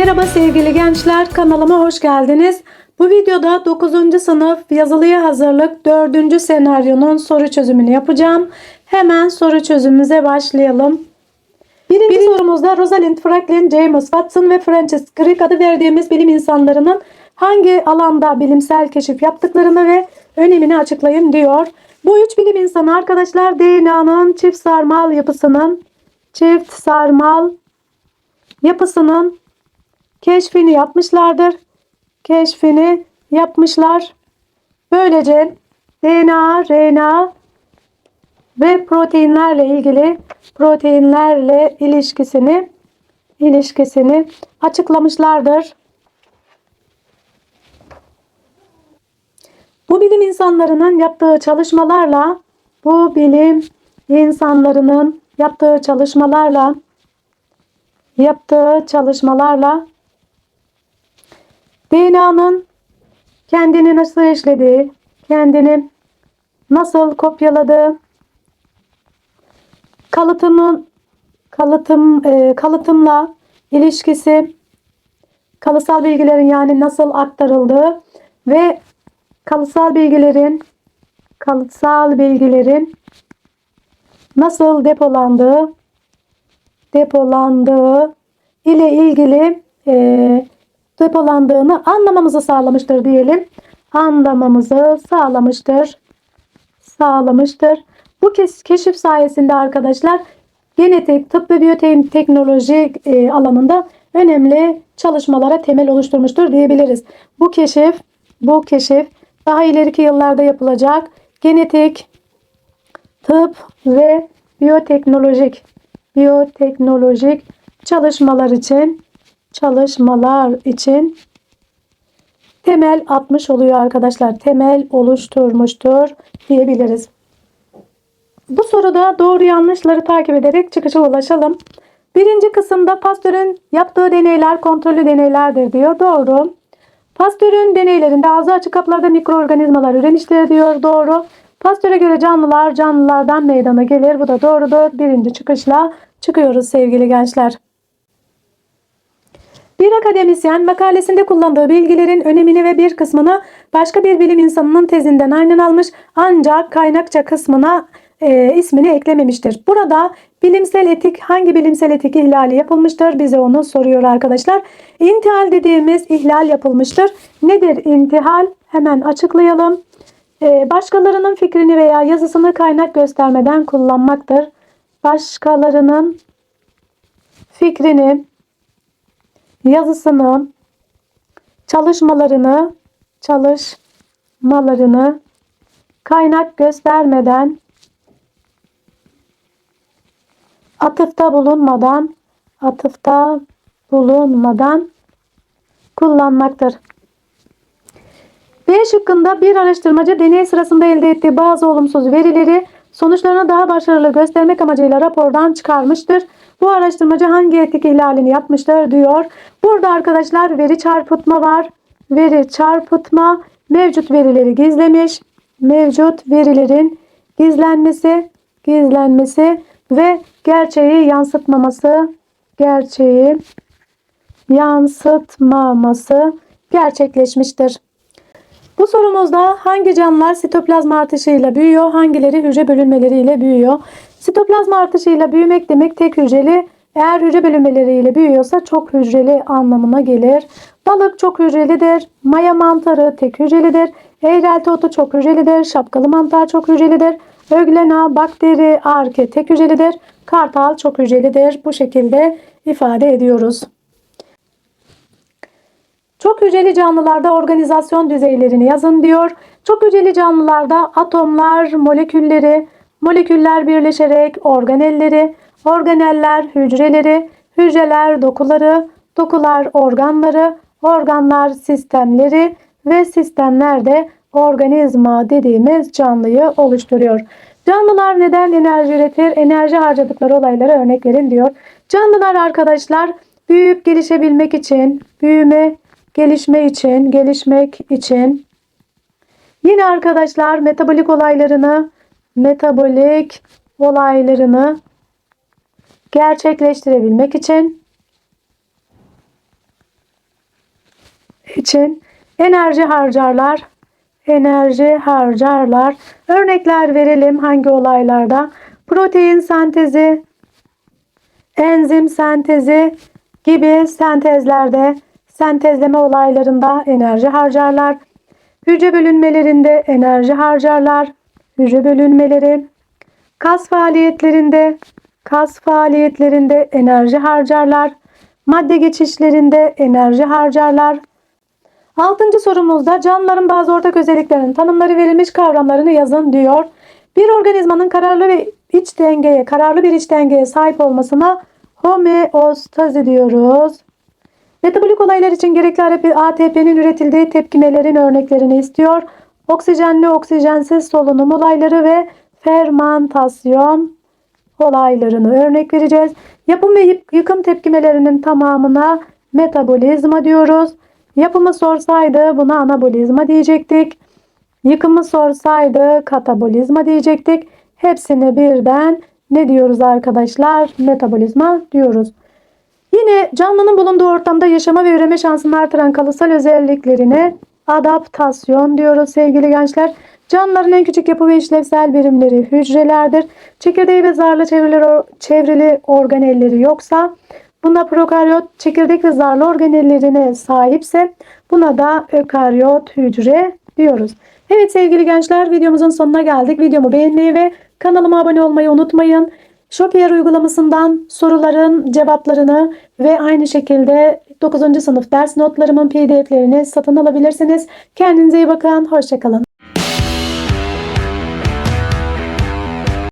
Merhaba sevgili gençler kanalıma hoş geldiniz. Bu videoda 9. sınıf yazılıya hazırlık 4. senaryonun soru çözümünü yapacağım. Hemen soru çözümümüze başlayalım. Birinci sorumuzda Rosalind Franklin, James Watson ve Francis Crick adı verdiğimiz bilim insanlarının hangi alanda bilimsel keşif yaptıklarını ve önemini açıklayın diyor. Bu üç bilim insanı arkadaşlar DNA'nın çift sarmal yapısının çift sarmal yapısının keşfini yapmışlardır. Keşfini yapmışlar. Böylece DNA, RNA ve proteinlerle ilgili proteinlerle ilişkisini ilişkisini açıklamışlardır. Bu bilim insanlarının yaptığı çalışmalarla bu bilim insanlarının yaptığı çalışmalarla yaptığı çalışmalarla DNA'nın kendini nasıl işlediği, kendini nasıl kopyaladığı, kalıtımın kalıtım e, kalıtımla ilişkisi, kalıtsal bilgilerin yani nasıl aktarıldığı ve kalıtsal bilgilerin kalıtsal bilgilerin nasıl depolandığı depolandığı ile ilgili e, depolandığını anlamamızı sağlamıştır diyelim. Anlamamızı sağlamıştır. Sağlamıştır. Bu keşif sayesinde arkadaşlar genetik, tıp ve biyoteknoloji e, alanında önemli çalışmalara temel oluşturmuştur diyebiliriz. Bu keşif, bu keşif daha ileriki yıllarda yapılacak genetik, tıp ve biyoteknolojik biyoteknolojik çalışmalar için çalışmalar için temel atmış oluyor arkadaşlar. Temel oluşturmuştur diyebiliriz. Bu soruda doğru yanlışları takip ederek çıkışa ulaşalım. Birinci kısımda Pasteur'ün yaptığı deneyler kontrollü deneylerdir diyor. Doğru. Pasteur'ün deneylerinde ağzı açık kaplarda mikroorganizmalar üremiştir diyor. Doğru. Pasteur'e göre canlılar canlılardan meydana gelir. Bu da doğrudur. Birinci çıkışla çıkıyoruz sevgili gençler. Bir akademisyen makalesinde kullandığı bilgilerin önemini ve bir kısmını başka bir bilim insanının tezinden aynen almış ancak kaynakça kısmına e, ismini eklememiştir. Burada bilimsel etik hangi bilimsel etik ihlali yapılmıştır? Bize onu soruyor arkadaşlar. İntihal dediğimiz ihlal yapılmıştır. Nedir intihal? Hemen açıklayalım. E, başkalarının fikrini veya yazısını kaynak göstermeden kullanmaktır. Başkalarının fikrini, yazısını, çalışmalarını, çalışmalarını kaynak göstermeden atıfta bulunmadan atıfta bulunmadan kullanmaktır. B şıkkında bir araştırmacı deney sırasında elde ettiği bazı olumsuz verileri sonuçlarını daha başarılı göstermek amacıyla rapordan çıkarmıştır. Bu araştırmacı hangi etik ihlalini yapmıştır diyor. Burada arkadaşlar veri çarpıtma var. Veri çarpıtma mevcut verileri gizlemiş. Mevcut verilerin gizlenmesi, gizlenmesi ve gerçeği yansıtmaması, gerçeği yansıtmaması gerçekleşmiştir. Bu sorumuzda hangi canlılar sitoplazma artışıyla büyüyor, hangileri hücre bölünmeleriyle büyüyor? Sitoplazma artışıyla büyümek demek tek hücreli, eğer hücre bölünmeleriyle büyüyorsa çok hücreli anlamına gelir. Balık çok hücrelidir, maya mantarı tek hücrelidir, eğrelti otu çok hücrelidir, şapkalı mantar çok hücrelidir, öglena, bakteri, arke tek hücrelidir, kartal çok hücrelidir. Bu şekilde ifade ediyoruz. Çok hücreli canlılarda organizasyon düzeylerini yazın diyor. Çok hücreli canlılarda atomlar, molekülleri, moleküller birleşerek organelleri, organeller hücreleri, hücreler dokuları, dokular organları, organlar sistemleri ve sistemler de organizma dediğimiz canlıyı oluşturuyor. Canlılar neden enerji üretir? Enerji harcadıkları olaylara örnek verin diyor. Canlılar arkadaşlar büyüyüp gelişebilmek için, büyüme, gelişme için, gelişmek için yine arkadaşlar metabolik olaylarını, metabolik olaylarını gerçekleştirebilmek için için enerji harcarlar. Enerji harcarlar. Örnekler verelim hangi olaylarda? Protein sentezi, enzim sentezi gibi sentezlerde, sentezleme olaylarında enerji harcarlar. Hücre bölünmelerinde enerji harcarlar. Hücre bölünmeleri, kas faaliyetlerinde, kas faaliyetlerinde enerji harcarlar. Madde geçişlerinde enerji harcarlar. Altıncı sorumuzda canlıların bazı ortak özelliklerinin tanımları verilmiş kavramlarını yazın diyor. Bir organizmanın kararlı ve iç dengeye, kararlı bir iç dengeye sahip olmasına homeostazi diyoruz. Metabolik olaylar için gerekli ATP'nin üretildiği tepkimelerin örneklerini istiyor. Oksijenli oksijensiz solunum olayları ve fermantasyon olaylarını örnek vereceğiz. Yapım ve yık- yıkım tepkimelerinin tamamına metabolizma diyoruz. Yapımı sorsaydı buna anabolizma diyecektik. Yıkımı sorsaydı katabolizma diyecektik. Hepsini birden ne diyoruz arkadaşlar? Metabolizma diyoruz. Yine canlının bulunduğu ortamda yaşama ve üreme şansını artıran kalıtsal özelliklerine adaptasyon diyoruz sevgili gençler. Canlıların en küçük yapı ve işlevsel birimleri hücrelerdir. Çekirdeği ve zarla çevrili, çevrili organelleri yoksa buna prokaryot çekirdek ve zarlı organellerine sahipse buna da ökaryot hücre diyoruz. Evet sevgili gençler videomuzun sonuna geldik. Videomu beğenmeyi ve kanalıma abone olmayı unutmayın. Shopier uygulamasından soruların cevaplarını ve aynı şekilde 9. sınıf ders notlarımın pdf'lerini satın alabilirsiniz. Kendinize iyi bakın. Hoşçakalın.